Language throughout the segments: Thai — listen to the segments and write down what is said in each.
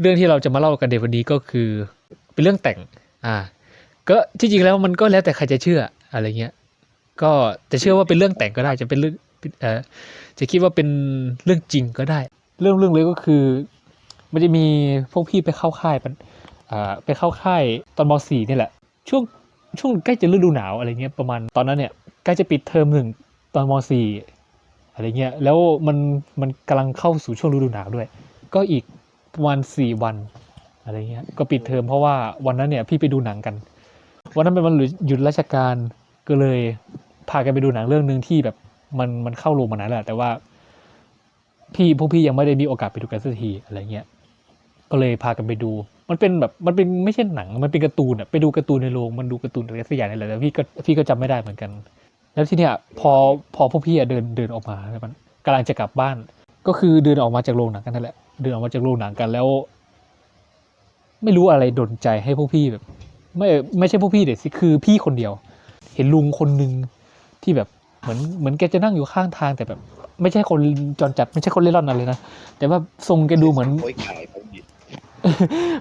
เรื่องที่เราจะมาเล่ากันในวันนี้ก็คือเป็นเรื่องแต่งอ่าก็ที่จริงแล้วมันก็แล้วแต่ใครจะเชื่ออะไรเงี้ยก็จะเชื่อว่าเป็นเรื่องแต่งก็ได้จะเป็นเรื่องเออจะคิดว่าเป็นเรื่องจริงก็ได้ เรื่องเรื่องเลยก็คือ มันจะมีพวกพี่ไปเข้าค่ายมันอ่าไปเข้าค่ายตอนม .4 นี่แหละ ช่วงช่วงใกล้จะฤดูหนาวอะไรเงี้ยประมาณตอนนั้นเนี่ยใกล้จะปิดเทอมหนึ่งตอนม .4 อะไรเงี้ยแล้วมันมันกำลังเข้าสู่ช่วงฤดูหนาวด้วย ก็อีก ประมาณสี่วันอะไรเงี้ยก็ปิดเทอมเพราะว่าวันนั้นเนี่ยพี่ไปดูหนังกัน วันนั้นเป็นวันหยุดราชการก็เลยพากันไปดูหนังเรื่องหนึ่งที่แบบมันมันเข้าโรงมานานแล้วแต่ว่า พี่พวกพี่ยังไม่ได้มีโอกาสไปดูกันสักทีอะไรเงี้ยก็เลยพากันไปดู มันเป็นแบบมันเป็นไม่ใช่หนังมันเป็นการ์ตูนอะไปดูการ์ตูนในโรงมันดูการ์ตูนอะไรสักอย่างนี่แหละแต่พี่ก็พี่ก็จำไม่ได้เหมือนกัน แล้วทีเนี้ยพอพอพวกพี่อะเดินเดินออกมาแล้วมันกำลังจะกลับบ้าน ก็คือเดินออกมาจากโรงหนังกันนั่นแหละ เดินออกมาจากโรงหนังกันแล้ว ไม่รู้อะไรดนใจให้พวกพี่แบบ ไม่ไม่ใช่พวกพี่เด็กสิคือพี่คนเดียว เห็นลุงคนหนึ่งที่แบบเหมือนเหมือนแกจะนั่งอยู่ข้างทางแต่แบบ ไม่ใช่คนจรจัดไม่ใช่คนเล่ร่อนอะไรนะแต่ว่าทรงแกดูเหมือน โอ้ยขายผมดิ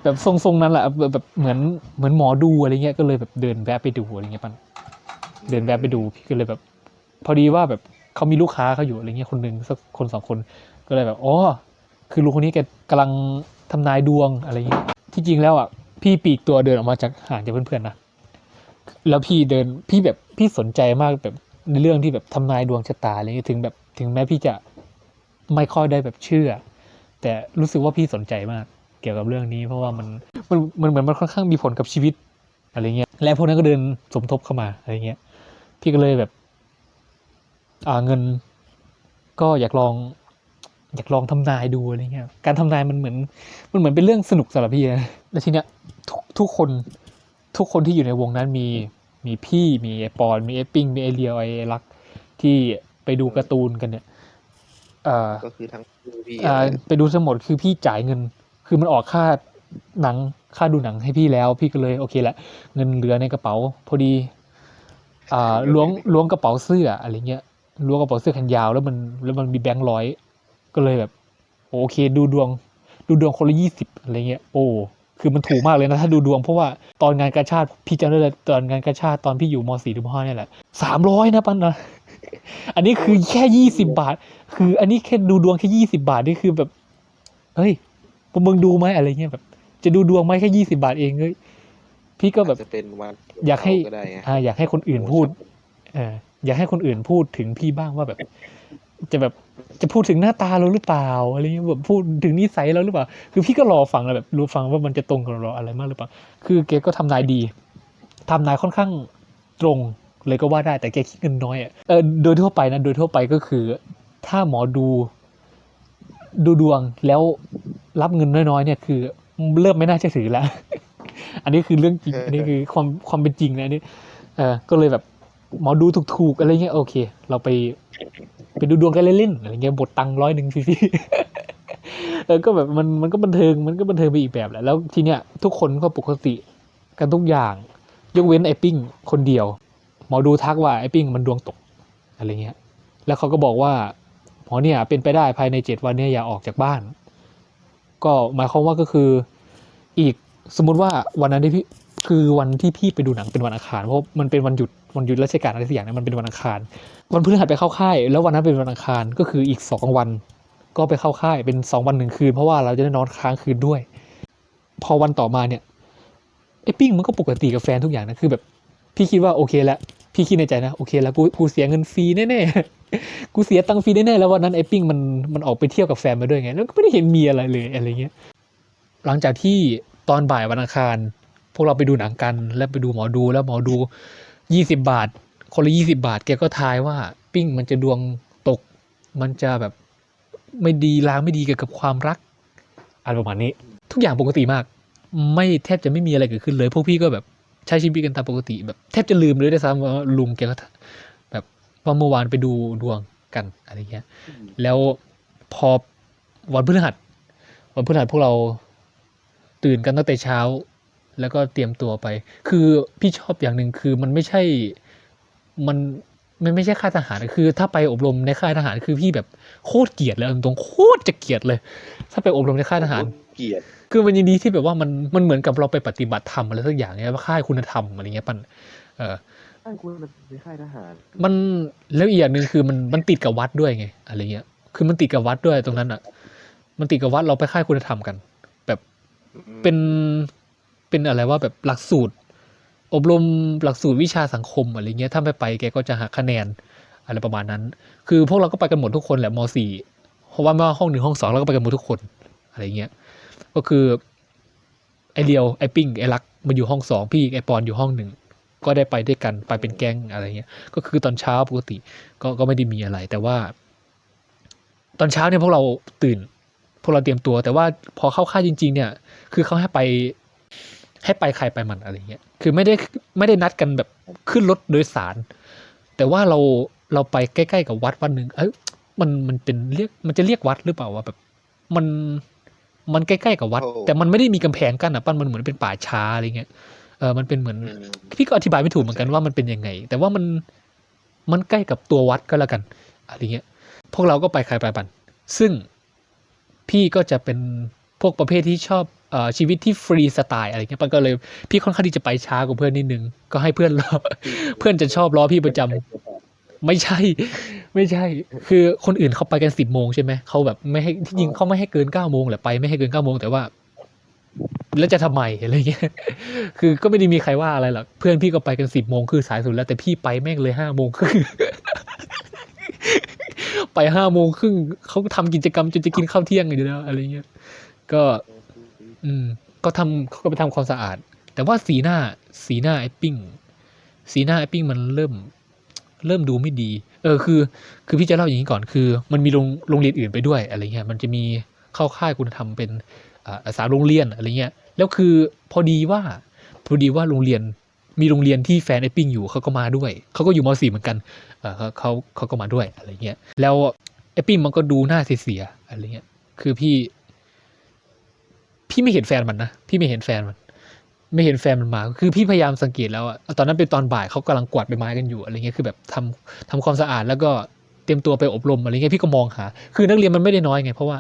แบบทรงๆนั้นแหละแบบแบบเหมือนเหมือนหมอดูอะไรเงี้ยก็เลยแบบเดินแวะไปดูอะไรเงี้ยปันเดินแวะไปดูพี่ก็เลยแบบ พอดีว่าแบบเขามีลูกค้าเขาอยู่อะไรเงี้ยคนหนึ่งสักคนสองคนก็เลยแบบอ๋อ คือลุงคนนี้แกกำลังทำนายดวงอะไรเงี้ยที่จริงแล้วอะพี่ปีกตัวเดินออกมาจากห่างจากเพื่อนๆนะแล้วพี่เดินพี่แบบพี่สนใจมากแบบในเรื่องที่แบบทำนายดวงชะตาอะไรเงี้ยถึงแบบถึงแม้พี่จะไม่ค่อยได้แบบเชื่อ แต่รู้สึกว่าพี่สนใจมาก เกี่ยวกับเรื่องนี้ เพราะว่ามันมันมันเหมือนมันค่อนข้างมีผลกับชีวิตอะไรเงี้ยและพวกนั้นก็เดินสมทบเข้ามาอะไรเงี้ยพี่ก็เลยแบบ อ่าเงิน ก็อยากลอง อยากลองทำนายดูอะไรเงี้ยการทำนายมันเหมือนมันเหมือนเป็นเรื่องสนุกสำหรับพี่นะแล้วทีเนี้ยทุกทุกคนทุกคนที่อยู่ในวงนั้นมีมีพี่มีไอปอนมีไอปิ้งมีไอเลียวไอรักที่ไปดูการ์ตูนกันเนี่ยเอ่อก็คือทั้งคู่พี่อ่าไปดูทั้งหมดคือพี่จ่ายเงิน คือมันออกค่าหนังค่าดูหนังให้พี่แล้ว พี่ก็เลยโอเคแหละเงินเหลือในกระเป๋า พอดีอ่าล้วงล้วงกระเป๋าเสื้ออะไรเงี้ยล้วงกระเป๋าเสื้อแขนยาวแล้วมันแล้วมันมีแบงค์ร้อย ก็เลยแบบโอเค ดูดวง ดูดวงคนละยี่สิบอะไรเงี้ยโอ้คือมันถูกมากเลยนะถ้าดูดวงเพราะว่าตอนงานกาชาติพี่จำได้เลยตอนงานกาชาติตอนพี่อยู่มสี่หรือมห้าเนี่ยแหละสามร้อยนะปันนะอันนี้คือแค่ยี่สิบาท คือ อันนี้แค่ดูดวงแค่ยี่สิบาทนี่คือแบบเฮ้ยพวกมึงดูไหมอะไรเงี้ยแบบ จะดูดวงไหมแค่ยี่สิบาทเองเฮ้ยพี่ก็แบบจะเป็นวันอยากให้ก็ได้ไงอ่าอยากให้คนอื่นพูดเอออยากให้คนอื่นพูดถึงพี่บ้างว่าแบบ จะแบบจะพูดถึงหน้าตาเราหรือเปล่าอะไรเงี้ยแบบพูดถึงนิสัยเราหรือเปล่า คือพี่ก็รอฟังแล้วแบบรู้ฟังว่ามันจะตรงกับเราอะไรมากหรือเปล่า คือแกก็ทำนายดีทำนายค่อนข้างตรงเลยก็ว่าได้แต่แกคิดเงินน้อยอะเออโดยทั่วไปนะโดยทั่วไปก็คือ ถ้าหมอดูดูดวงแล้วรับเงินน้อยๆเนี่ยคือเริ่มไม่น่าเชื่อถือแล้ว อันนี้คือเรื่องจริงอันนี้คือความความเป็นจริงนะอันนี้เออก็เลยแบบหมอดูถูกๆอะไรเงี้ยโอเค เราไป ไปดูดวงกันเล่นๆอะไรเงี้ยบทตังร้อยหนึ่งฟรีๆเออก็แบบมันมันก็บันเทิงมันก็บันเทิงไปอีกแบบแหละแล้วทีเนี้ยทุกคนก็ปกติกันทุกอย่าง ยกเว้นไอ้ปิ้งคนเดียว หมอดูทักว่าไอ้ปิ้งมันดวงตกอะไรเงี้ย แล้วเขาก็บอกว่าหมอเนี่ยเป็นไปได้ภายในเจ็ดวันเนี่ยอย่าออกจากบ้าน ก็หมายความว่าก็คืออีกสมมุติว่าวันนั้นที่พี่ คือวันที่พี่ไปดูหนังเป็นวันอังคารเพราะมันเป็นวันหยุดวันหยุดราชการอะไรสักอย่างเนี่ยมันเป็นวันอังคาร วันพฤหัสไปเข้าค่าย แล้ววันนั้นเป็นวันอังคารก็คืออีกสองวัน ก็ไปเข้าค่ายเป็นสองวันหนึ่งคืน เพราะว่าเราจะได้นอนค้างคืนด้วย พอวันต่อมาเนี่ยไอ้ปิ้งมันก็ปกติกับแฟนทุกอย่างนะคือแบบ พี่คิดว่าโอเคแล้วพี่คิดในใจนะโอเคแล้วกูกูเสียเงินฟรีแน่ๆกูเสียตังค์ฟรีแน่ๆแล้ววันนั้นไอ้ปิ้งมันมันออกไปเที่ยวกับแฟนมาด้วยไงแล้วก็ไม่ได้เห็นมีอะไรเลยอะไรเงี้ยหลังจากที่ตอนบ่ายวันอังคาร พวกเราไปดูหนังกัน แล้วไปดูหมอดูแล้วหมอดูยี่สิบบาท คนละยี่สิบาท แกก็ทายว่า ปิ้งมันจะดวงตก มันจะแบบไม่ดีลางไม่ดีเกี่ยวกับความรักอะไรประมาณนี้ ทุกอย่างปกติมาก ไม่แทบจะไม่มีอะไรเกิดขึ้นเลย พวกพี่ก็แบบใช้ชีวิตกันตามปกติแบบแทบจะลืมเลยด้วยซ้ำว่าลุงแกก็แบบว่าเมื่อวานไปดูดวงกันอะไรเงี้ย แล้วพอวันพฤหัสวันพฤหัสพวกเราตื่นกันตั้งแต่เช้า แล้วก็เตรียมตัวไป คือพี่ชอบอย่างหนึ่งคือมันไม่ใช่มันมันไม่ใช่ค่ายทหารคือ ถ้าไปอบรมในค่ายทหารคือพี่แบบโคตรเกลียดเลยเอาตรงๆโคตรจะเกลียดเลย ถ้าไปอบรมในค่ายทหารเกลียดคือมันยินดีที่แบบว่ามันมันเหมือนกับเราไปปฏิบัติธรรมอะไรสักอย่างเนี้ยว่าค่ายคุณธรรมอะไรเงี้ยปันเออใช่คุณมันเป็นค่ายทหาร มันแล้วอีกอย่างหนึ่งคือมันมันติดกับวัดด้วยไงอะไรเงี้ย คือมันติดกับวัดด้วยตรงนั้นอะ มันติดกับวัดเราไปค่ายคุณธรรมกัน แบบเป็น เป็นอะไรว่าแบบหลักสูตร อบรมหลักสูตรวิชาสังคมอะไรเงี้ยถ้าไม่ไปแกก็จะหักคะแนนอะไรประมาณนั้น คือพวกเราก็ไปกันหมดทุกคนแหละมสี่เพราะว่าไม่ว่าห้องหนึ่งห้องสองเราก็ไปกันหมดทุกคนอะไรเงี้ยก็คือไอเดียวไอปิ้งไอรักมันอยู่ห้องสองพี่ไอปอนอยู่ห้องหนึ่งก็ได้ไปด้วยกันไปเป็นแก๊งอะไรเงี้ย ก็คือตอนเช้าปกติก็ก็ไม่ได้มีอะไร แต่ว่า ตอนเช้าเนี่ยพวกเราตื่น พวกเราเตรียมตัว แต่ว่าพอเข้าค่ายจริง ๆ เนี่ย คือเขาให้ไป ให้ไปใครไปมันอะไรเงี้ย คือไม่ได้ไม่ได้นัดกันแบบขึ้นรถโดยสาร แต่ว่าเราเราไปใกล้ ๆ กับวัดวัดหนึ่งเอ้ยมันมันเป็นเรียกมันจะเรียกวัดหรือเปล่าว่าแบบ มันมันใกล้ๆกับวัด แต่มันไม่ได้มีกำแพงกั้นอะปั้นมันเหมือนเป็นป่าช้าอะไรเงี้ยเออมันเป็นเหมือนอืมพี่ก็อธิบายไม่ถูกเหมือนกันว่ามันเป็นยังไง แต่ว่ามันมันใกล้กับตัววัดก็แล้วกันอะไรเงี้ยพวกเราก็ไปใครไปบันซึ่งพี่ก็จะเป็นพวกประเภทที่ชอบเออ ชีวิตที่ฟรีสไตล์อะไรเงี้ยปันก็เลยพี่ค่อนข้างที่จะไปช้ากว่าเพื่อนนิดนึง ก็ให้เพื่อนรอเพื่อนจะชอบล้อพี่ประจำไม่ใช่ ไม่ใช่ คือคนอื่นเขาไปกันสิบโมงใช่ไหมเขาแบบไม่ให้ที่จริงเขาไม่ให้เกินเก้าโมงแหละไปไม่ให้เกินเก้าโมงแต่ว่า แล้วจะทำไมอะไรเงี้ยคือก็ไม่ได้มีใครว่าอะไรหรอกเพื่อนพี่ก็ไปกันสิบโมงคือสายสุดแล้ว แต่พี่ไปแม่งเลยห้าโมงครึ่งไปห้าโมงครึ่งเขาทำกิจกรรมจนจะกินข้าวเที่ยงอยู่แล้วอะไรเงี้ยก็ อืม ก็ทำเขาก็ไปทำความสะอาด แต่ว่าสีหน้าสีหน้าไอ้ปิ้งสีหน้าไอ้ปิ้งมันเริ่ม เริ่มดูไม่ดี เออคือ คือพี่จะเล่าอย่างนี้ก่อนคือ มันมีโรงโรงเรียนอื่นไปด้วยอะไรเงี้ยมันจะมีเข้าค่ายคุณธรรมเป็นอาสาโรงเรียนอะไรเงี้ยแล้วคือพอดีว่าพอดีว่าโรงเรียนมีโรงเรียนที่แฟนไอ้ปิ้งอยู่เขาก็มาด้วย เขาก็อยู่มสี่เหมือนกันเขาเขาเขาก็มาด้วยอะไรเงี้ย แล้วไอ้ปิ้งมันก็ดูหน้าเสียอะไรเงี้ย คือพี่ พี่ไม่เห็นแฟนมันนะพี่ไม่เห็นแฟนมัน ไม่เห็นแฟนมันมา คือพี่พยายามสังเกตแล้วอะตอนนั้นเป็นตอนบ่ายเขากำลังกวาดใบไม้กันอยู่อะไรเงี้ยคือแบบทำทำความสะอาดแล้วก็เตรียมตัวไปอบรมอะไรเงี้ยพี่ก็มองหา คือนักเรียนมันไม่ได้น้อยไง เพราะว่า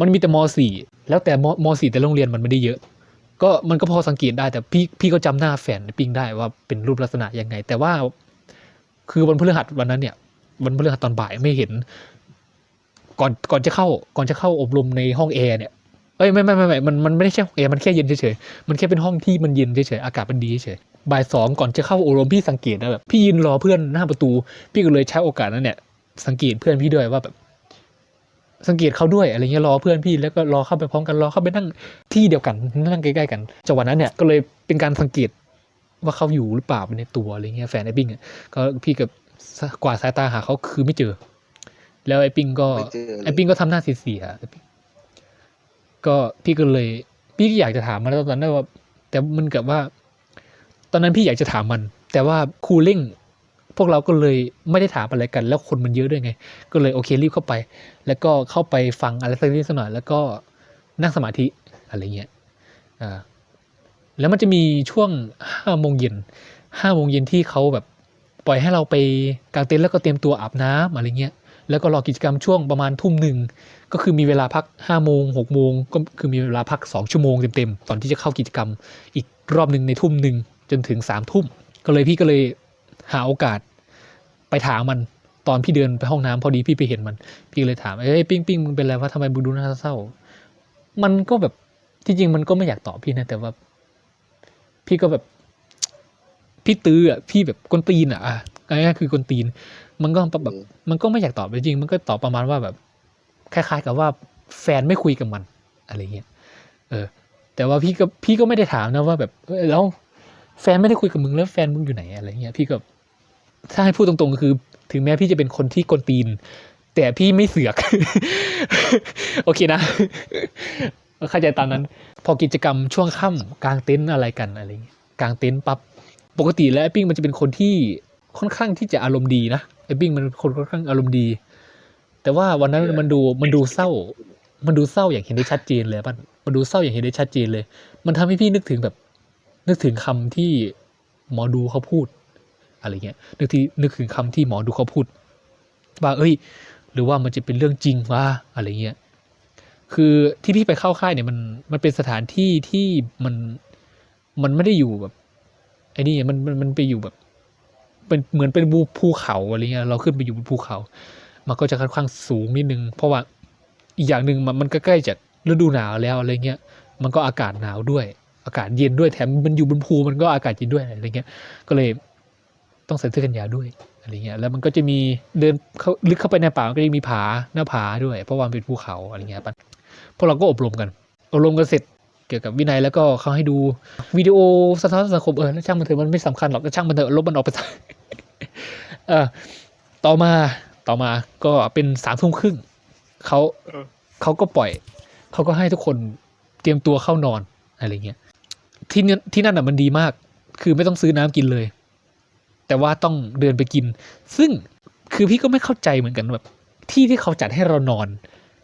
มันมีแต่มสี่แล้วแต่มมสี่แต่โรงเรียนมันไม่ได้เยอะ ก็มันก็พอสังเกตได้แต่พี่พี่ก็จำหน้าแฟนปิงได้ว่าเป็นรูปลักษณะยังไง แต่ว่าคือวันพฤหัสวันนั้นเนี่ยวันพฤหัสตอนบ่ายไม่เห็น ก่อนก่อนจะเข้าก่อนจะเข้าอบรมในห้องแอร์เนี่ย เอ้ยไม่ไม่ไม่ไม่มันมันไม่ได้ใช่ห้องแอร์มันแค่เย็นเฉยๆมันแค่เป็นห้องที่มันเย็นเฉยๆอากาศมันดีเฉยๆบ่ายสองก่อนจะเข้าอบรมพี่สังเกตนะแบบพี่ยืนรอเพื่อนหน้าประตู พี่ก็เลยใช้โอกาสนั้นเนี่ยสังเกตเพื่อนพี่ด้วยว่าแบบ สังเกตเขาด้วยอะไรเงี้ยรอเพื่อนพี่แล้วก็รอเข้าไปพร้อมกันรอเข้าไปนั่งที่เดียวกันนั่งใกล้ๆกันจังหวะนั้นเนี่ยก็เลยเป็นการสังเกตว่าเขาอยู่หรือเปล่าในตัวอะไรเงี้ยแฟนไอ้ปิ้งอะก็พี่กับกวาดสายตาหาเขาคือไม่เจอ แล้วไอ้ปิ้งก็ไม่เจอเลยไอ้ปิ้งก็ทำหน้าเสียๆไอ้ปิ้ง ก็พี่ก็เลย พี่ก็อยากจะถามมันตอนนั้นว่า แต่มันกับว่า ตอนนั้นพี่อยากจะถามมัน แต่ว่าครูเร่งพวกเราก็เลยไม่ได้ถามอะไรกัน แล้วคนมันเยอะด้วยไง ก็เลยโอเครีบเข้าไป แล้วก็เข้าไปฟังอะไรสักนิดสักหน่อย แล้วก็นั่งสมาธิอะไรเงี้ยอ่าแล้วมันจะมีช่วงห้าโมงเย็นห้าโมงเย็นที่เขาแบบ ปล่อยให้เราไปกางเต็นท์แล้วก็เตรียมตัวอาบน้ำอะไรเงี้ย แล้วก็รอกิจกรรมช่วงประมาณทุ่มหนึ่งก็คือมีเวลาพักห้าโมงหกโมงก็คือมีเวลาพักสองชั่วโมงเต็มๆตอนที่จะเข้ากิจกรรมอีกรอบหนึ่งในทุ่มหนึ่งจนถึงสามทุ่มก็เลยพี่ก็เลยหาโอกาสไปถามมันตอนพี่เดินไปห้องน้ำพอดีพี่ไปเห็นมัน พี่เลยถามเอ้ยปิ้งปิ้งมึงเป็นไรวะทำไมมึงดูน้าเศร้า มันก็แบบที่จริงมันก็ไม่อยากตอบพี่นะ แต่ว่า พี่ก็แบบ พี่ตื้ออะพี่แบบกวนตีนอะ ง่ายๆคือกวนตีน มันก็แบบมันก็ไม่อยากตอบจริงๆมันก็ตอบประมาณว่าแบบ คล้ายๆ กับว่าแฟนไม่คุยกับมัน อะไรเงี้ยเออ แต่ว่าพี่ก็พี่ก็ไม่ได้ถามนะว่าแบบเออแล้วแฟนไม่ได้คุยกับมึงแล้วแฟนมึงอยู่ไหนอะไรเงี้ยพี่ก็ถ้าให้พูดตรงๆก็คือ ถึงแม้พี่จะเป็นคนที่กวนตีน แต่พี่ไม่เสือก โอเคนะเข้าใจตามนั้น พอกิจกรรมช่วงค่ำกลางเต็นท์อะไรกันอะไรเงี้ยกลางเต็นท์ปั๊บปกติแล้วไอ้ปิ้งมันจะเป็นคนที่ ค่อนข้างที่จะอารมณ์ดีนะไอ้ปิ้งมันเป็นคนค่อนข้างอารมณ์ดี แต่ว่าวันนั้นมันดูมันดูเศร้า มันดูเศร้าอย่างเห็นได้ชัดเจนเลยป่ะมันดูเศร้าอย่างเห็นได้ชัดเจนเลย มันทำให้พี่นึกถึงแบบ นึกถึงคำที่หมอดูเขาพูด อะไรเงี้ยนึกที่นึกถึงคำที่หมอดูเขาพูดว่าเอ้ย หรือว่ามันจะเป็นเรื่องจริงวะอะไรเงี้ยคือที่พี่ไปเข้าค่ายเนี่ยมันมันเป็นสถานที่ที่มันมันไม่ได้อยู่แบบไอ้นี่มันมันมันไปอยู่แบบ เป็นเหมือนเป็นภูเขาอะไรเงี้ยเราขึ้นไปอยู่บนภูเขา มันก็จะค่อนข้างสูงนิดนึง เพราะว่าอีกอย่างหนึ่งมันมันก็ใกล้จะฤดูหนาวแล้วอะไรเงี้ยมันก็อากาศหนาวด้วย อากาศเย็นด้วยแถมมันอยู่บนภูมันก็อากาศเย็นด้วยอะไรเงี้ยก็เลยต้องใส่เสื้อกันหนาวด้วยอะไรเงี้ยแล้วมันก็จะมีเดินเข้าลึกเข้าไปในป่ามันก็จะมีผาหน้าผาด้วย เพราะว่าเป็นภูเขาอะไรเงี้ยปันพวกเราก็อบรมกันอบรมกันเสร็จ เกี่ยวกับวินัยแล้วก็เขาให้ดูวิดีโอสะท้อนสังคมเออแล้วช่างมันเถอะมันไม่สำคัญหรอกก็ช่างมันเถอะลบมันออกไปซะเออต่อมาต่อมาก็เป็นสามทุ่มครึ่งเขาเขาก็ปล่อยเขาก็ให้ทุกคนเตรียมตัวเข้านอนอะไรเงี้ยที่นั่นที่นั่นอะมันดีมาก คือไม่ต้องซื้อน้ำกินเลย แต่ว่าต้องเดินไปกิน ซึ่งคือพี่ก็ไม่เข้าใจเหมือนกันแบบ ที่ที่เขาจัดให้เรานอน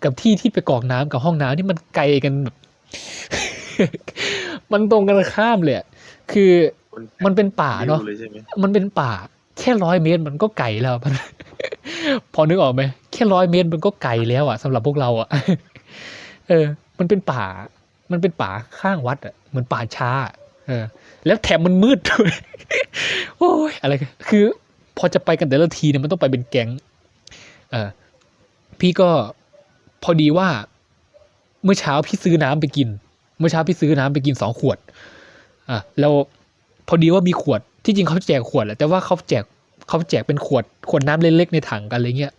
กับที่ที่ไปกรอกน้ำกับห้องน้ำนี่มันไกลกันแบบ มันตรงกันข้ามเลยอะคือมันเป็นป่าเนาะเลยใช่ไหมมันเป็นป่า แค่ร้อยเมตรมันก็ไกลแล้วมันพอนึกออกไหมแค่ร้อยเมตรมันก็ไกลแล้วอะสำหรับพวกเราอะเออ มันเป็นป่า มันเป็นป่าข้างวัดอะเหมือนป่าช้า เออ แล้วแถมมันมืดด้วยโอ้ยอะไรกันคือ พอจะไปกันแต่ละทีเนี่ยมันต้องไปเป็นแก๊งเออพี่ก็พอดีว่า เมื่อเช้าพี่ซื้อน้ำไปกิน เมื่อเช้าพี่ซื้อน้ำไปกินสองขวด อะแล้วพอดีว่ามีขวดที่จริงเขาแจกขวดแหละแต่ว่าเขาแจกเขาแจกเป็นขวดขวดน้ำเล็กๆในถังกันอะไรเงี้ย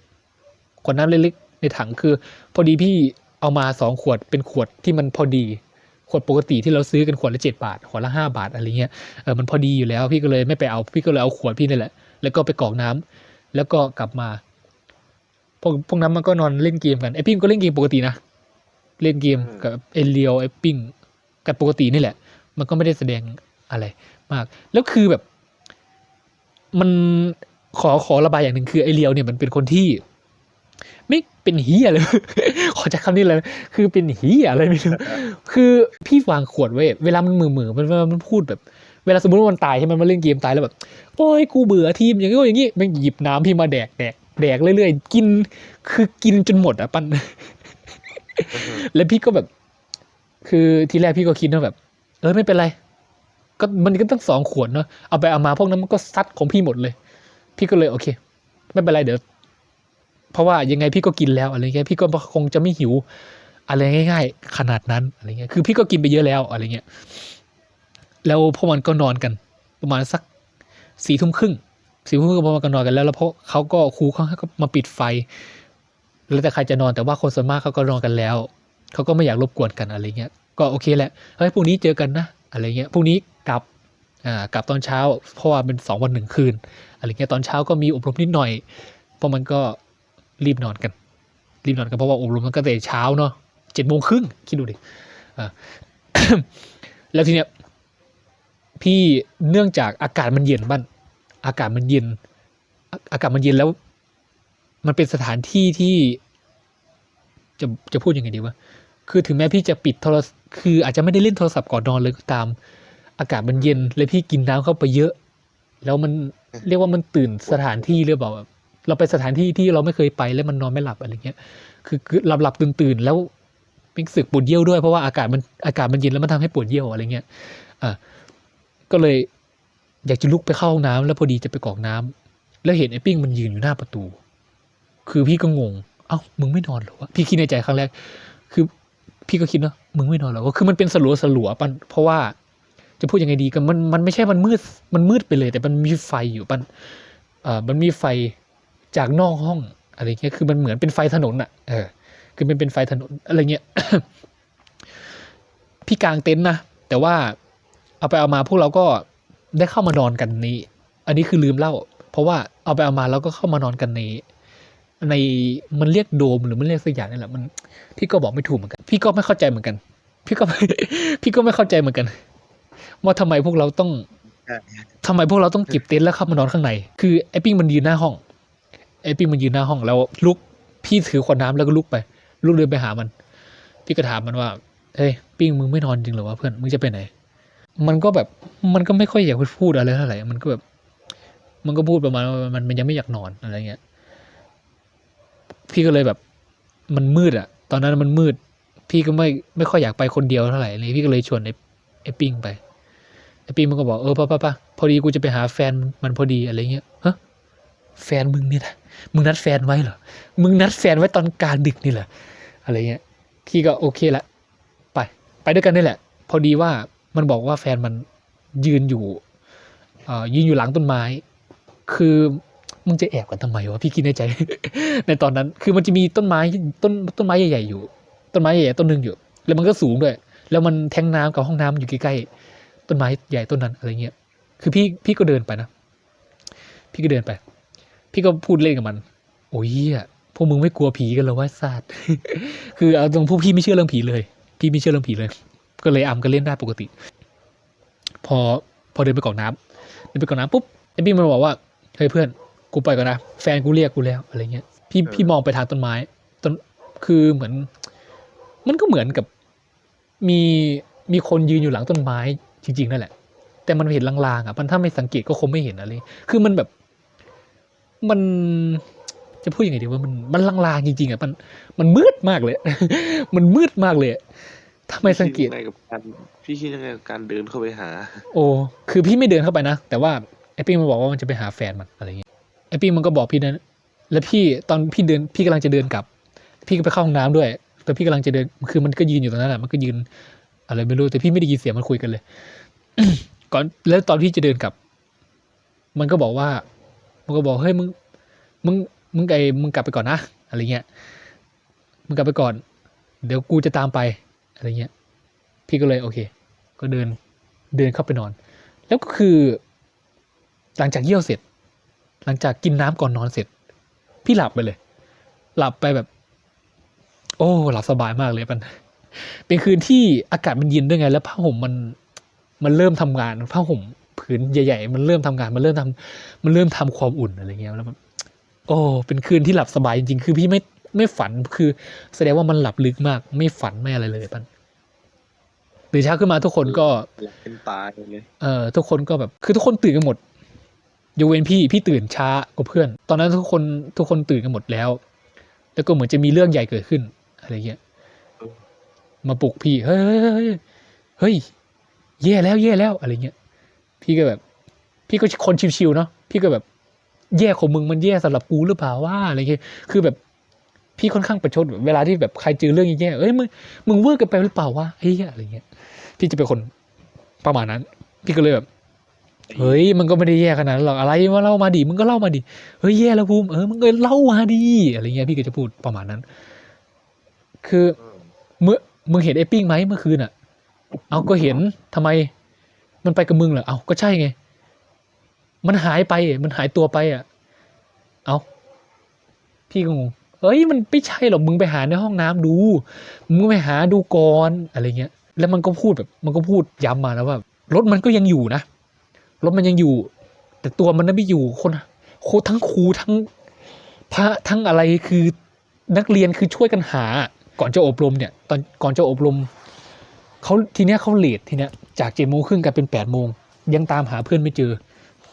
ขวดน้ำเล็กๆในถังคือ พอดีพี่เอามาสองขวดเป็นขวดที่มันพอดี ขวดปกติที่เราซื้อกันขวดละเจ็ดบาทขวดละห้าบาทอะไรเงี้ยเออมันพอดีอยู่แล้ว พี่ก็เลยไม่ไปเอาพี่ก็เลยเอาขวดพี่นี่แหละ แล้วก็ไปกรอกน้ำแล้วก็กลับมาพวกพวกนั้นมันก็นอนเล่นเกมกันไอปิ้งก็เล่นเกมปกตินะ เล่นเกมกับเอเลียวไอปิ้งกันปกตินี่แหละ มันก็ไม่ได้แสดงอะไรมาก แล้วคือแบบ มันขอขอระบายอย่างหนึ่งคือไอเลียวเนี่ยมันเป็นคนที่ ไม่เป็นเฮียเลย ขอใช้คำนี้เลยคือเป็นเฮียอะไรไม่รู้คือพี่วางขวดไว้ เวลามันมือมือๆมันเวลามันพูดแบบเวลาสมมติว่ามันตายใช่ไหมมันเล่นเกมตายแล้วแบบโอ้ยกูเบื่อทีมอย่างงี้อย่างงี้มันหยิบน้ำพี่มาแดกแดกแดกเรื่อยๆกิน คือกินจนหมดอะปัน แล้วพี่ก็แบบ คือทีแรกพี่ก็คิดว่าแบบ เออไม่เป็นไร ก็มันก็ตั้งสองขวดเนาะเอาไปเอามาพวกนั้นมันก็ซัดของพี่หมดเลย พี่ก็เลยโอเค ไม่เป็นไรเดี๋ยวเพราะว่ายังไงพี่ก็กินแล้วอะไรเงี้ยพี่ก็คงจะไม่หิว อะไรง่าย ๆ ขนาดนั้นอะไรเงี้ยคือพี่ก็กินไปเยอะแล้วอะไรเงี้ยแล้วพวกมันก็นอนกัน ประมาณสักสี่ทุ่มครึ่งสี่ทุ่มครึ่งประมาณก็นอนกันแล้ว แล้วเพราะเขาก็ครูเขาก็มาปิดไฟ แล้วแต่ใครจะนอนแต่ว่าคนส่วนมากเขาก็นอนกันแล้วเขาก็ไม่อยากรบกวนกันอะไรเงี้ยก็โอเคแหละเฮ้ยพรุ่งนี้เจอกันนะอะไรเงี้ยพรุ่งนี้กลับอ่ากลับตอนเช้า เพราะว่าเป็นสองวันหนึ่งคืนอะไรเงี้ยตอนเช้าก็มีอบรมนิดหน่อย เพราะมันก็รีบนอนกัน รีบนอนกันเพราะว่าอบรมมันก็แต่เช้าเนาะเจ็ดโมงครึ่งคิดดูดิอ่าแล้วทีเนี้ยพี่เนื่องจากอากาศมันเย็นบ้านอากาศมันเย็น อากาศมันเย็นแล้ว เป็นสถานที่ที่ จะจะพูดยังไงดีวะคือถึงแม้พี่จะปิดโทรศคืออาจจะไม่ได้เล่นโทรศัพท์ก่อนนอนเลยก็ตาม อากาศมันเย็นเลยพี่กินน้ำเข้าไปเยอะ แล้วมันเรียกว่ามันตื่นสถานที่หรือเปล่าเราไปสถานที่ที่เราไม่เคยไปแล้วมันนอนไม่หลับอะไรเงี้ย คือคือหลับหลับตื่นตื่นแล้วมีสึกปวดเยี่ยวด้วยเพราะว่าอากาศมันอากาศมันเย็นแล้วมันทำให้ปวดเยี่ยวอะไรเงี้ย อะก็เลยอยากจะลุกไปเข้าห้องน้ำแล้วพอดีจะไปกรอกน้ำแล้วเห็นไอ้ปิ้งมันยืนอยู่หน้าประตู คือพี่ก็งง เอ้า มึงไม่นอนหรอวะ พี่คิดในใจครั้งแรก คือพี่ก็คิดว่ามึงไม่นอนหรอวะ คือมันเป็นสลัวสลัวปันเพราะว่าจะพูดยังไงดีกันมันมันไม่ใช่มันมืด มันมืดไปเลย แต่มันมีไฟอยู่ปันเอ่อมันมีไฟจากนอกห้องอะไรเงี้ย คือมันเหมือนเป็นไฟถนนอะเออ คือมันเป็นไฟถนนอะไรเงี้ย พี่กางเต็นท์นะ แต่ว่าเอาไปเอามาพวกเราก็ได้เข้ามานอนกันนี้ อันนี้คือลืมเล่า เพราะว่าเอาไปเอามาแล้วก็เข้ามานอนกันใน ในมันเรียกโดมหรือมันเรียกสักอย่างนี่แหละมัน พี่ก็บอกไม่ถูกเหมือนกัน พี่ก็ไม่เข้าใจเหมือนกัน พี่ก็พี่ก็ไม่เข้าใจเหมือนกัน ว่าทำไมพวกเราต้องใช่ทำไมพวกเราต้องเก็บเต็นท์แล้วเข้ามานอนข้างใน คือไอ้ปิ้งมันยืนหน้าห้องไอ้ปิ้งมันยืนหน้าห้องแล้วลุกพี่ถือขวดน้ำแล้วก็ลุกไปลุกเดินไปหามัน พี่ก็ถามมันว่าเฮ้ยปิ้งมึงไม่นอนจริงหรอวะเพื่อนมึงจะไปไหน มันก็แบบมันก็ไม่ค่อยอยากพูดอะไรเท่าไหร่มันก็แบบ มันก็พูดประมาณว่ามันมันยังไม่อยากนอนอะไรเงี้ย พี่ก็เลยแบบมันมืดอะตอนนั้นมันมืด พี่ก็ไม่ไม่ค่อยอยากไปคนเดียวเท่าไหร่เลยพี่ก็เลยชวนไอ้ไอ้ปิ้งไปไอ้ปิ้งมันก็บอกเออป่ะป่ะป่ะพอดีกูจะไปหาแฟนมันพอดีอะไรเงี้ยฮะแฟนมึงนี่นะมึงนัดแฟนไว้เหรอมึงนัดแฟนไว้ตอนกลางดึกนี่เหรออะไรเงี้ยพี่ก็โอเคละไป ไปด้วยกันนี่แหละ พอดีว่ามันบอกว่าแฟนมันยืนอยู่อ่อยืนอยู่หลังต้นไม้ คือ มึงจะแอบกันทำไมวะพี่คิดในใจ ในตอนนั้น คือมันจะมีต้นไม้ต้นต้นไม้ใหญ่ๆอยู่ ต้นไม้ใหญ่ต้นหนึ่งอยู่ แล้วมันก็สูงด้วย แล้วมันแทงน้ำกับห้องน้ำอยู่ใกล้ๆต้นไม้ใหญ่ต้นนั้นอะไรเงี้ย คือพี่พี่ก็เดินไปนะ พี่ก็เดินไป พี่ก็พูดเล่นกับมัน โอ้ยเหี้ยพวกมึงไม่กลัวผีกันหรอวะสัตว์คือเอาตรงพวกพี่ไม่เชื่อเรื่องผีเลย พี่ไม่เชื่อเรื่องผีเลย ก็เลยอำกันเล่นได้ปกติ พอพอเดินไปกอกน้ำเดินไปกอกน้ำปุ๊บไอ้พี่มันบอกว่าเฮ้ยเพื่อน กูไปก่อนนะ แฟนกูเรียกกูแล้วอะไรเงี้ย พี่พี่มองไปทางต้นไม้ต้นคือเหมือน มันก็เหมือนกับมีมีคนยืนอยู่หลังต้นไม้จริง ๆ นั่นแหละ แต่มันเห็นลางๆอะมันถ้าไม่สังเกตก็คงไม่เห็นอะไร คือมันแบบมันจะพูดยังไงดีว่ามันมันลางๆจริงๆอะมันมันมืดมากเลย มันมืดมากเลยอะถ้าไม่สังเกตพี่คิดยังไงกับการพี่คิดยังไงกับการเดินเข้าไปหา โอ้คือพี่ไม่เดินเข้าไปนะ แต่ว่าไอ้ปิ้งมันบอกว่ามันจะไปหาแฟนมันอะไรเงี้ย ไอ้ปิ้งมันก็บอกพี่นะแล้วพี่ตอนพี่เดินพี่กำลังจะเดินกลับ พี่ก็ไปเข้าห้องน้ำด้วย แต่พี่กำลังจะเดินคือมันก็ยืนอยู่ตรงนั้นแหละมันก็ยืน อะไรไม่รู้แต่พี่ไม่ได้ยินเสียงมันคุยกันเลยก่อนแล้วตอนพี่จะเดินกลับ มันก็บอกว่า มันก็บอกเฮ้ยมึงมึงมึงไอมึงกลับไปก่อนนะอะไรเงี้ยมึงกลับไปก่อน เดี๋ยวกูจะตามไปอะไรเงี้ย พี่ก็เลยโอเค ก็เดินเดินเข้าไปนอน แล้วก็คือ หลังจากเยี่ยวเสร็จ หลังจากกินน้ำก่อนนอนเสร็จ พี่หลับไปเลย หลับไปแบบ โอ้หลับสบายมากเลยมันเป็นคืนที่อากาศมันเย็นด้วยไง แล้วผ้าห่มมันมันเริ่มทำงานผ้าห่มผืนใหญ่ๆ มันเริ่มทำงานมันเริ่มทำมันเริ่มทำความอุ่นอะไรเงี้ยแล้วมันโอ้เป็นคืนที่หลับสบายจริงๆ คือพี่ไม่ไม่ฝันคือ แสดงว่ามันหลับลึกมาก ไม่ฝันไม่อะไรเลยปันตื่นเช้าขึ้นมาทุกคนก็หลับเป็นตายเลยเอ่อทุกคนก็แบบ คือทุกคนตื่นกันหมด ยกเว้นพี่พี่ตื่นช้ากว่าเพื่อน ตอนนั้นทุกคนทุกคนตื่นกันหมดแล้ว แล้วก็เหมือนจะมีเรื่องใหญ่เกิดขึ้นอะไรเงี้ยมาปลุกพี่เฮ้ยเฮ้ยเฮ้ยเฮ้ยแย่แล้วแย่แล้วอะไรเงี้ยพี่ก็แบบ พี่ก็คนชิวๆเนาะพี่ก็แบบแย่ของมึงมันแย่สำหรับกูหรือเปล่าว่าอะไรเงี้ยคือแบบพี่ค่อนข้างประชดเวลาที่แบบใครเจอเรื่องแย่ๆเอ้ยมึงมึงเวอร์กันไปหรือเปล่าวะไอ้เหี้ยอะไรเงี้ย พี่จะเป็นคนประมาณนั้น พี่ก็เลยแบบ เฮ้ยมันก็ไม่ได้แย่ขนาดนั้นหรอกอะไรมาเล่ามาดิมึงก็เล่ามาดิเฮ้ยแย่แล้วภูมิเออมึงก็เล่ามาดิอะไรเงี้ยพี่ก็จะพูดประมาณนั้น คือเมื่อมึงเห็นไอ้ปิ้งไหมเมื่อคืนอะ เอาก็เห็นทำไม มันไปกับมึงเหรอเอาก็ใช่ไง มันหายไปมันหายตัวไปอะ เอาพี่ก็งงเอ้ยมันไม่ใช่หรอกมึงไปหาในห้องน้ำดู มึงไปหาดูก่อนอะไรเงี้ย แล้วมันก็พูดแบบ มันก็พูดย้ำมาแล้วว่ารถมันก็ยังอยู่นะ รถมันยังอยู่ แต่ตัวมันนั้นไม่อยู่คนโคทั้งครูทั้งพระทั้งอะไรคือนักเรียนคือช่วยกันหา ก่อนจะอบรมเนี่ย ตอนก่อนจะอบรมเขาทีเนี้ยเขาเลททีเนี้ยจากเจ็ดโมงครึ่งกลายเป็นแปดโมงยังตามหาเพื่อนไม่เจอ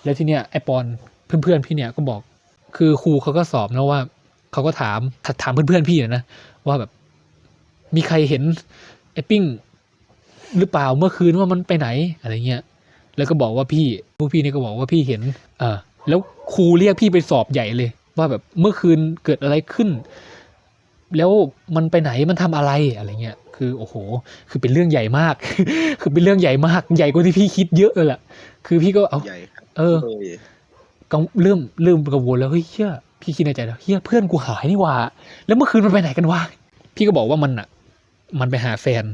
แล้วทีเนี้ยไอปอนเพื่อนๆพี่เนี่ยก็บอก คือครูเขาก็สอบนะว่าเขาก็ถามถามเพื่อนๆพี่นะว่าแบบ มีใครเห็นไอปิ้งหรือเปล่าเมื่อคืนว่ามันไปไหนอะไรเงี้ย แล้วก็บอกว่าพี่ผู้พี่นี่ก็บอกว่าพี่เห็นเออแล้วครูเรียกพี่ไปสอบใหญ่เลย ว่าแบบเมื่อคืนเกิดอะไรขึ้น แล้วมันไปไหนมันทำอะไรอะไรเงี้ยคือโอ้โห คือเป็นเรื่องใหญ่มาก คือเป็นเรื่องใหญ่มาก ใหญ่กว่าที่พี่คิดเยอะเลยแหละคือพี่ก็เอาใหญ่ครับเออเลยกังเริ่มเริ่มกังวลแล้วเฮ้ยเฮียพี่คิดในใจแล้วเฮียเพื่อนกูหายนี่หว่า แล้วเมื่อคืนมันไปไหนกันวะพี่ก็บอกว่ามันอะ มันไปหาแฟน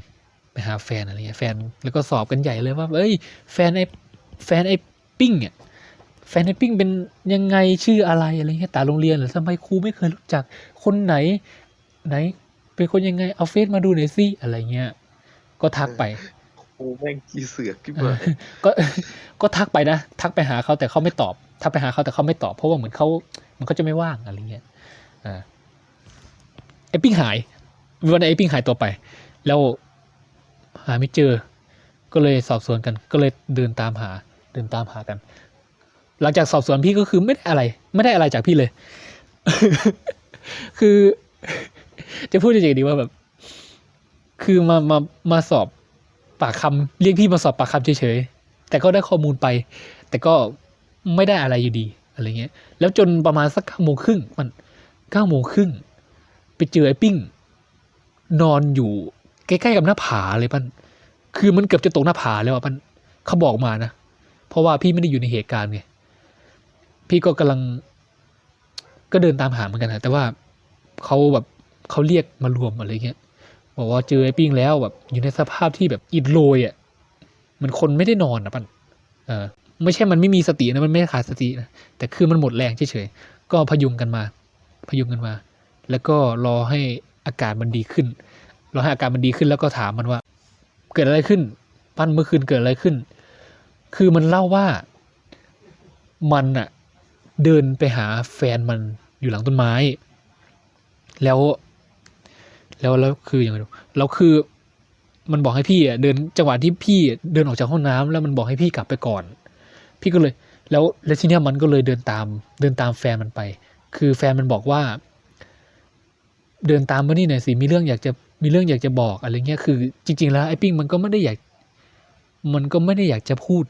ไปหาแฟนอะไรเงี้ยแฟนแล้วก็สอบกันใหญ่เลยว่า เอ้ยแฟนไอ้แฟนไอ้ปิ้งอะแฟนไอ้ปิ้งเป็นยังไงชื่ออะไรอะไรเงี้ยตาโรงเรียนเหรือทำไมครูไม่เคยรู้จักคนไหน ไหน เป็นคนยังไงเอาเฟซมาดูหน่อยสิอะไรเงี้ยก็ทักไปโอ้แม่งกีเสือกขึ้นมาก็ก็ทักไปนะทักไปหาเขาแต่เขาไม่ตอบ ทักไปหาเขาแต่เขาไม่ตอบ เพราะว่าเหมือนเขาเหมันเขาจะไม่ว่างอะไรเงี้ยอ่าไอปิ้งหายวันนั้นไอปิ้งหายตัวไป แล้ว หาไม่เจอ ก็เลยสอบสวนกัน ก็เลยเดินตามหา เดินตามหากัน หลังจากสอบสวนพี่ก็คือไม่ได้อะไร ไม่ได้อะไรจากพี่เลย คือ จะพูดยังไงดีว่าแบบ คือมามามาสอบปากคำเรียกพี่มาสอบปากคำเฉยๆแต่ก็ได้ข้อมูลไป แต่ก็ไม่ได้อะไรอยู่ดีอะไรเงี้ย แล้วจนประมาณสักเก้าโมงครึ่งมันเก้าโมงครึ่งไปเจอไอ้ปิ้ง นอนอยู่ ใกล้ๆกับหน้าผาเลยปั้นคือมันเกือบจะตกหน้าผาแล้วอะปั้นเขาบอกมานะ เพราะว่าพี่ไม่ได้อยู่ในเหตุการณ์ไงพี่ก็กำลังก็เดินตามหาเหมือนกันนะแต่ว่าเขาแบบเขาเรียกมารวมอะไรเงี้ยบอกว่าเจอไอ้ปิ้งแล้วแบบอยู่ในสภาพที่แบบอิดโรยอะเหมันคนไม่ได้นอนนะปั้นเออไม่ใช่มันไม่มีสตินะมันไม่ขาดสตินะแต่คือมันหมดแรงเฉยๆก็พยุงกันมา พยุงกันมา แล้วก็รอให้อาการมันดีขึ้น เรอให้อาการมันดีขึ้นแล้วก็ถามมันว่า เกิดอะไรขึ้น ปั้นเมื่อคืนเกิดอะไรขึ้น คือมันเล่าว่ามันอะเดินไปหาแฟนมันอยู่หลังต้นไม้ แล้ว แล้วแล้วคือยังไงแล้วคือมันบอกให้พี่อะเดินจังหวะที่พี่เดินออกจากห้องน้ำแล้วมันบอกให้พี่กลับไปก่อน พี่ก็เลย แล้วแล้วทีเนี้ยมันก็เลยเดินตาม เดินตามแฟนมันไป คือแฟนมันบอกว่า เดินตามมานี่หน่อยสิมีเรื่องอยากจะ มีเรื่องอยากจะบอกอะไรเงี้ยคือ จริง ๆ แล้วไอ้ปิ้งมันก็ไม่ได้อยาก มันก็ไม่ได้อยากจะพูด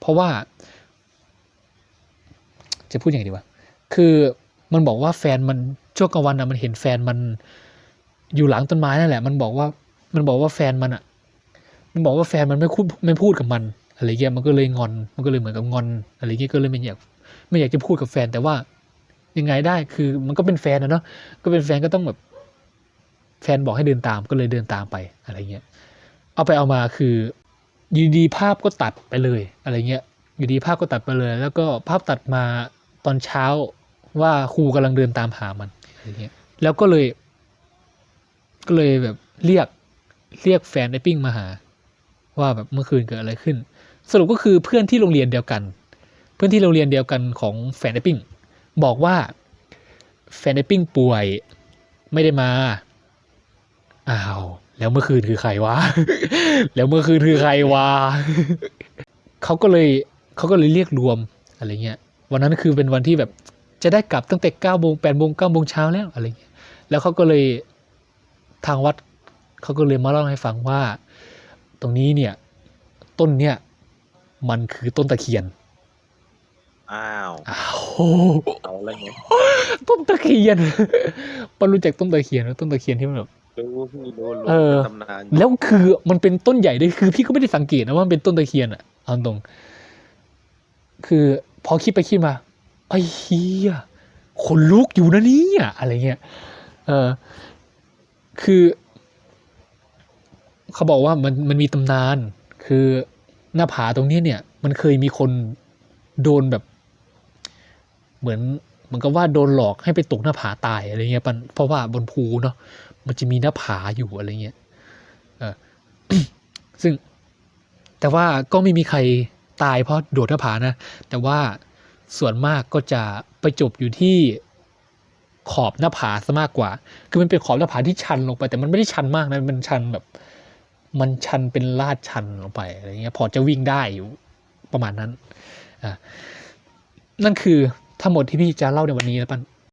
เพราะว่า จะพูดยังไงดีวะคือมันบอกว่าแฟนมันช่วงกลางวันอะมันเห็นแฟนมันอยู่หลังต้นไม้นั่นแหละ มันบอกว่า มันบอกว่าแฟนมันอะมันบอกว่าแฟนมันไม่พูดไม่พูดกับมันอะไรเงี้ยมันก็เลยงอน มันก็เลยเหมือนกับงอนอะไรเงี้ยก็เลยไม่อยากไม่อยากจะพูดกับแฟนแต่ว่ายังไงได้คือมันก็เป็นแฟนนะเนาะก็เป็นแฟนก็ต้องแบบ แฟนบอกให้เดินตามก็เลยเดินตามไปอะไรเงี้ย เอาไปเอามาคืออยู่ดีภาพก็ตัดไปเลยอะไรเงี้ยอยู่ดีภาพก็ตัดไปเลย แล้วก็ภาพตัดมาตอนเช้าว่าครูกำลังเดินตามหามันอะไรเงี้ย แล้วก็เลย ก็เลยแบบเรียกเรียกแฟนไอ้ปิ้งมาหา ว่าแบบเมื่อคืนเกิดอะไรขึ้น สรุปก็คือเพื่อนที่โรงเรียนเดียวกัน เพื่อนที่โรงเรียนเดียวกันของแฟนไอ้ปิ้งบอกว่าแฟนไอ้ปิ้งป่วยไม่ได้มา อ้าว แล้วเมื่อคืนคือใครวะ แล้วเมื่อคืนคือใครวะเขาก็เลยเขาก็เลยเรียกรวมอะไรเงี้ย วันนั้นคือเป็นวันที่แบบจะได้กลับตั้งแต่เก้าโมงแปดโมงเก้าโมงเช้าแล้วอะไรเงี้ย แล้วเขาก็เลยทางวัดเขาก็เลยมาเล่าให้ฟังว่า ตรงนี้เนี่ยต้นเนี่ยมันคือต้นตะเคียน อ้าวอ้าวเอาแล้วไงต้นตะเคียนปนรู้จักต้นตะเคียนไหมต้นตะเคียนที่มันแบบ รู้พี่โดนลงเออเป็นตำนานอยู่แล้วคือมันเป็นต้นใหญ่ด้วยคือพี่ก็ไม่ได้สังเกตนะว่ามันเป็นต้นตะเคียนอะเอาตรง คือพอคิดไปคิดมาไอ้เฮียขนลุกอยู่นะเนี่ยอะไรเงี้ยเออ คือ เขาบอกว่ามันมันมีตำนาน คือหน้าผาตรงเนี้ยเนี่ย มันเคยมีคนโดนแบบ เหมือนเหมือนกับว่าโดนหลอกให้ไปตกหน้าผาตายอะไรเงี้ยปันเพราะว่าบนภูเนาะ มันจะมีหน้าผาอยู่อะไรเงี้ยเออซึ่ง แต่ว่าก็ไม่มีใครตายเพราะโดดหน้าผานะ แต่ว่าส่วนมากก็จะไปจบอยู่ที่ขอบหน้าผาซะมากกว่า คือมันเป็นขอบหน้าผาที่ชันลงไป แต่มันไม่ได้ชันมากนะ มันชันแบบ มันชันเป็นลาดชันลงไปอะไรเงี้ย พอจะวิ่งได้อยู่ประมาณนั้น อะนั่นคือทั้งหมดที่พี่จะเล่าในวันนี้นะปัน